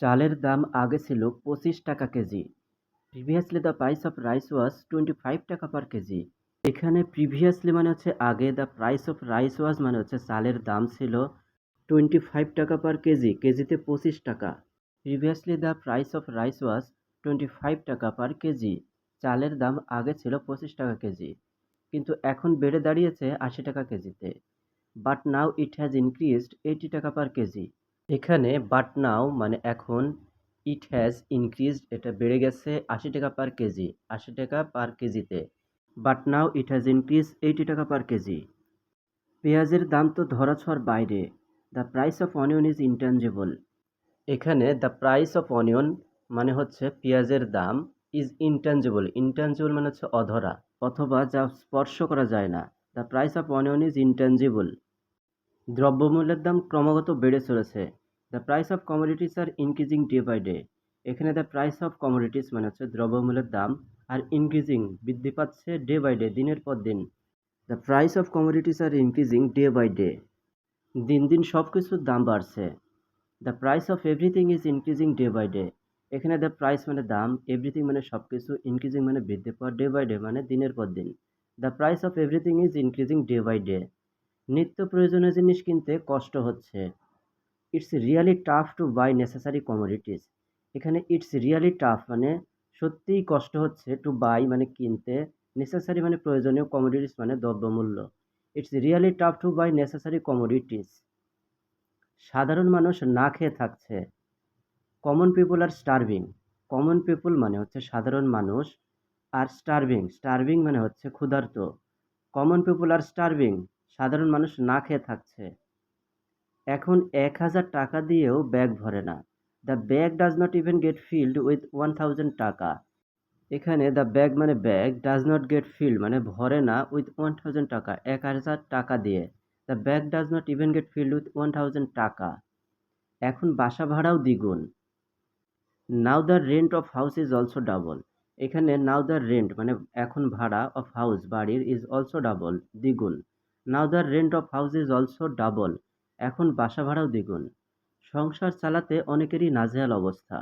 চালের দাম আগে ছিল পঁচিশ টাকা kg. Previously the price of rice was twenty five taka per kg. এখানে প্রিভিয়াসলি মানে হচ্ছে আগে the price of rice was মানে হচ্ছে চালের দাম ছিল twenty five taka per KG, কেজিতে পঁচিশ টাকা। Previously the price of rice was twenty five taka per kg, চালের দাম আগে ছিল পঁচিশ টাকা কেজি, কিন্তু এখন বেড়ে দাঁড়িয়েছে আশি টাকা কেজিতে। But now it has increased eighty taka per kg. এখানে বাট নাও মানে এখন ইট হ্যাজ ইনক্রিজড এটা বেড়ে গেছে আশি টাকা পার কেজি আশি টাকা পার কেজিতে but now it has increase eighty taka per kg পেঁয়াজের দাম তো ধরা ধরাছোঁয়ার বাইরে। The price of onion is intangible এখানে দ্য প্রাইস অফ অনিয়ন মানে হচ্ছে পেঁয়াজের দাম ইজ ইনটেঞ্জেবল ইনটেঞ্জেবল মানে হচ্ছে অধরা, অথবা যা স্পর্শ করা যায় না। The price of onion is intangible দ্রব্যমূল্যের দাম ক্রমাগত বেড়ে চলেছে। The price of commodities are increasing day by day এখানে দ্য প্রাইস অফ কমোডিটিস মানে হচ্ছে দ্রব্যমূল্যের দাম আর ইনক্রিজিং বৃদ্ধি পাচ্ছে ডে বাই ডে দিনের পর দিন। The price of commodities are increasing day by day দিন দিন সব কিছুর দাম বাড়ছে। The price of everything is increasing day by day এখানে দ্য প্রাইস মানে দাম এভরিথিং মানে সব কিছু ইনক্রিজিং মানে বৃদ্ধি পাওয়া ডে বাই ডে মানে দিনের পর দিন। The price of everything is increasing day by day নিত্য প্রয়োজনীয় জিনিস কিনতে কষ্ট হচ্ছে। It's really tough to buy necessary commodities এখানে ইটস রিয়ালি টাফ মানে সত্যিই কষ্ট হচ্ছে টু বাই মানে কিনতে। নেসেসারি মানে প্রয়োজনীয় কমোডিটিস মানে দ্রব্যমূল্য। It's really tough to buy necessary commodities সাধারণ মানুষ না খেয়ে থাকছে। Common people are starving common people মানে হচ্ছে সাধারণ মানুষ আর স্টারভিং স্টারভিং মানে হচ্ছে ক্ষুধার্ত। কমন পিপল আর স্টারভিং সাধারণ মানুষ না খেয়ে থাকছে। এখন এক হাজার টাকা দিয়েও ব্যাগ ভরে না। The bag does not even get filled with one thousand taka. এখানে দ্য ব্যাগ মানে bag does not get filled মানে ভরে না উইথ ওয়ান থাউজেন্ড টাকা, এক হাজার টাকা দিয়ে। The bag does not even get filled with one thousand taka. এখন বাসা ভাড়াও দ্বিগুণ। Now the rent of house is also double এখানে নাও দ্য রেন্ট মানে এখন ভাড়া অফ হাউস বাড়ির ইজ অলসো ডাবল দ্বিগুণ। Now the rent of house is also double এখন বাসা ভাড়াও দ্বিগুণ। সংসার চালাতে অনেকেরই নাজেহাল অবস্থা।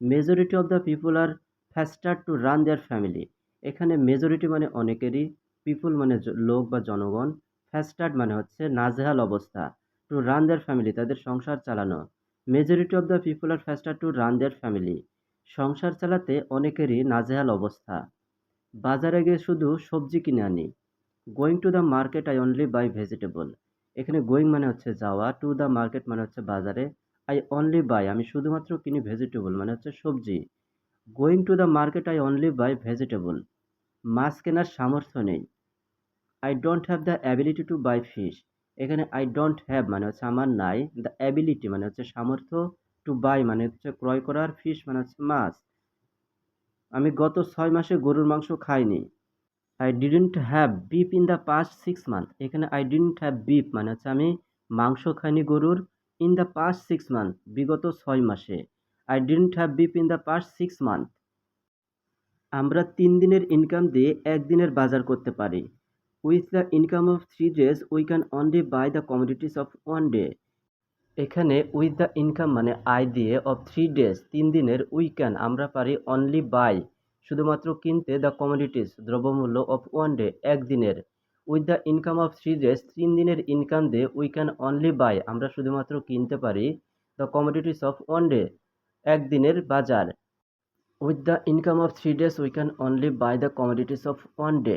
Majority of the people are faster to run their family এখানে মেজরিটি মানে অনেকেরই পিপুল মানে লোক বা জনগণ। ফ্যাস্টার্ড মানে হচ্ছে নাজেহাল অবস্থা টু রান দেয়ার ফ্যামিলি তাদের সংসার চালানো। Majority of the people are faster to run their family সংসার চালাতে অনেকেরই নাজেহাল অবস্থা। বাজারে গিয়ে শুধু সবজি কিনে আনি। Going to the market I only buy vegetable এখানে গোয়িং মানে হচ্ছে যাওয়া টু দ্য মার্কেট মানে হচ্ছে বাজারে। আই অনলি বাই আমি শুধুমাত্র কিনি ভেজিটেবল মানে হচ্ছে সবজি। Going to the market I only buy vegetable মাছ কেনার সামর্থ্য নেই। I don't have the ability to buy fish এখানে আই ডোন্ট হ্যাভ মানে হচ্ছে আমার নাই। দ্য অ্যাবিলিটি মানে হচ্ছে সামর্থ্য টু বাই মানে হচ্ছে ক্রয় করার ফিশ মানে হচ্ছে মাছ। আমি গত ছয় মাসে গরুর মাংস খাইনি। I didn't have beef in the past six month এখানে আই ডিডেন্ট হ্যাভ বিপ মানে হচ্ছে আমি মাংস খাইনি গরুর in the past six month বিগত ছয় মাসে। I didn't have beef in the past six month আমরা তিন দিনের ইনকাম দিয়ে একদিনের বাজার করতে পারি। With the income of three days we can only buy the commodities of one day এখানে উইথ দ্য ইনকাম মানে আয় দিয়ে অফ থ্রি ডেজ তিন দিনের উই ক্যান আমরা পারি অনলি বাই শুধুমাত্র কিনতে দ্য কমোডিটিস দ্রব্যমূল্য অফ ওয়ান ডে একদিনের। With the income of three days তিন দিনের ইনকাম দিয়ে উই ক্যান অনলি বাই আমরা শুধুমাত্র কিনতে পারি the commodities of one day একদিনের বাজার। With the income of three days we can only buy the commodities of one day